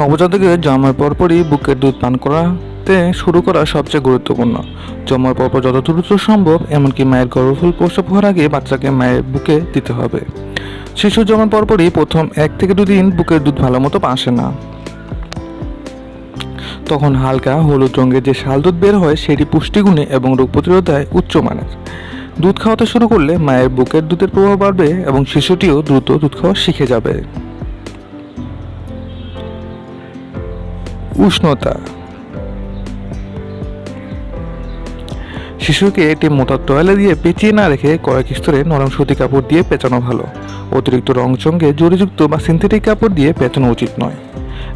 নবজাতকের জন্মের পরপরই বুকের দুধ পান করাতে শুরু করা সবচেয়ে গুরুত্বপূর্ণ। জন্মের পরপর যত দ্রুত সম্ভব, এমনকি মায়ের গর্ভফুল প্রসব হওয়ার আগে বাচ্চাকে মায়ের বুকে দিতে হবে। শিশু জন্মের পরপরই প্রথম এক থেকে দুদিন বুকের দুধ ভালো মতো আসে না। তখন হালকা হলুদ রঙের যে শাল দুধ বের হয়, সেটি পুষ্টিগুণে এবং রোগ প্রতিরোধায় উচ্চমানের দুধ খাওয়াতে শুরু করলে মায়ের বুকের দুধের প্রভাব বাড়বে এবং শিশুটিও দ্রুত দুধ খাওয়া শিখে যাবে। উষ্ণতা। শিশুকে একটি মোটা টয়লে দিয়ে পেঁচিয়ে না রেখে কয়েক স্তরে নরম সুতি কাপড় দিয়ে পেঁচানো ভালো। অতিরিক্ত রং চঙ্গে জরিযুক্ত বা সিনথেটিক কাপড় দিয়ে পেঁচানো উচিত নয়।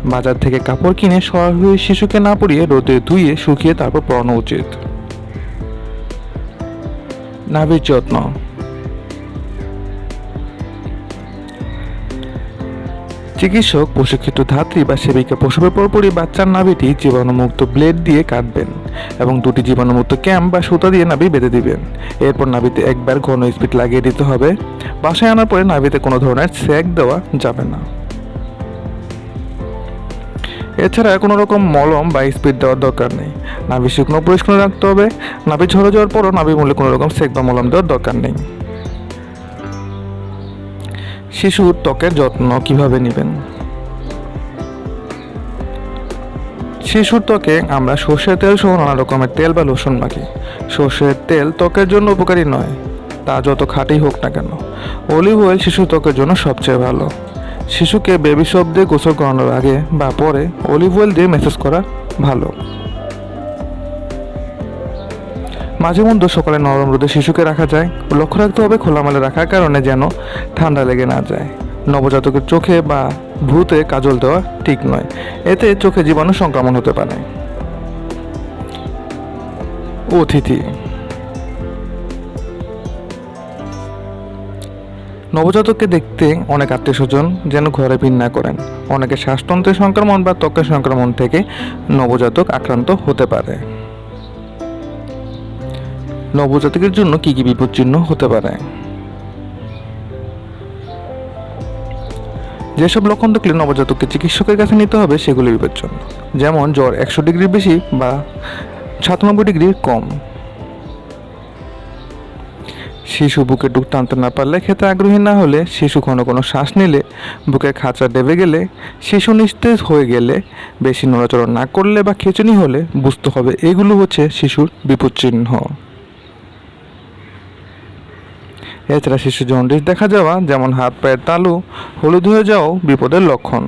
বাজার থেকে কাপড় কিনে সরাসরি শিশুকে না পরিয়ে রোদে ধুয়ে, শুকিয়ে তারপর পরানো উচিত। নাভির যত্ন। চিকিৎসক, প্রশিক্ষিত ধাত্রী বা সেবিকা প্রসবের পরপরই বাচ্চার নাভিটি জীবাণুমুক্ত ব্লেড দিয়ে কাটবেন এবং দুটি জীবাণুমুক্ত ক্যাম্প বা সুতা দিয়ে নাভি বেঁধে দিবেন। এরপর নাভিতে একবার ঘন স্পিড লাগিয়ে দিতে হবে। বাসায় আনার পরে নাভিতে কোনো ধরনের স্যাক দেওয়া যাবে না। এছাড়া কোনো রকম মলম বা স্পিড দেওয়ার দরকার নেই। নাভি শুকনো পরিষ্কার রাখতে হবে। নাভি ঝরে যাওয়ার পরও নাভি মূল্যে কোনো রকম সেক বা মলম দেওয়ার দরকার নেই। শিশুর ত্বকের যত্ন কীভাবে নেবেন? শিশুর ত্বকে আমরা সর্ষের তেল সহ নানা রকমের তেল বা লোশন মাখি। সর্ষের তেল ত্বকের জন্য উপকারী নয়, তা যত খাঁটি হোক না কেন। অলিভ অয়েল শিশুর ত্বকের জন্য সবচেয়ে ভালো। শিশুকে বেবি দিয়ে গোসল করানোর আগে বা পরে অলিভ অয়েল দিয়ে মেসেজ করা ভালো। মাঝে মধ্যে সকালে নরম রোদে শিশুকে রাখা যায়। লক্ষ্য রাখতে হবে খোলামেলা রাখার কারণে যেন ঠান্ডা লেগে না যায়। নবজাতকের চোখে বা ভ্রুতে কাজল দেওয়া ঠিক নয়। এতে চোখে জীবাণু সংক্রমণ হতে পারে। অতিথি। নবজাতককে দেখতে অনেক আত্মীয় স্বজন যেন ঘরে ভিন না করেন। অনেকে শ্বাসতন্ত্রের সংক্রমণ বা ত্বকের সংক্রমণ থেকে নবজাতক আক্রান্ত হতে পারে। নবজাতকের জন্য কি কি বিপদচিহ্ন হতে পারে? যেসব লক্ষণ দেখলে নবজাতককে চিকিৎসকের কাছে নিতে হবে, সেগুলি বিপজ্জনক। যেমন, জ্বর একশো ডিগ্রির বেশি বা সাতানব্বই ডিগ্রির কম। শিশু বুকে ডুব টানতে না পারলে খেতে আগ্রহী না হলে, শিশু ঘন কোনো শ্বাস নিলে, বুকে খাঁচা ডেবে গেলে, শিশু নিস্তেজ হয়ে গেলে, বেশি নড়াচড়া না করলে বা খেচুনি হলে, বুঝতে হবে এগুলো হচ্ছে শিশুর বিপদচিহ্ন এছাড়া শিশু জন্ডিস দেখা যাওয়া যেমন হাত পায়ের তালু হলুদ হয়ে যাওয়াও বিপদের লক্ষণ।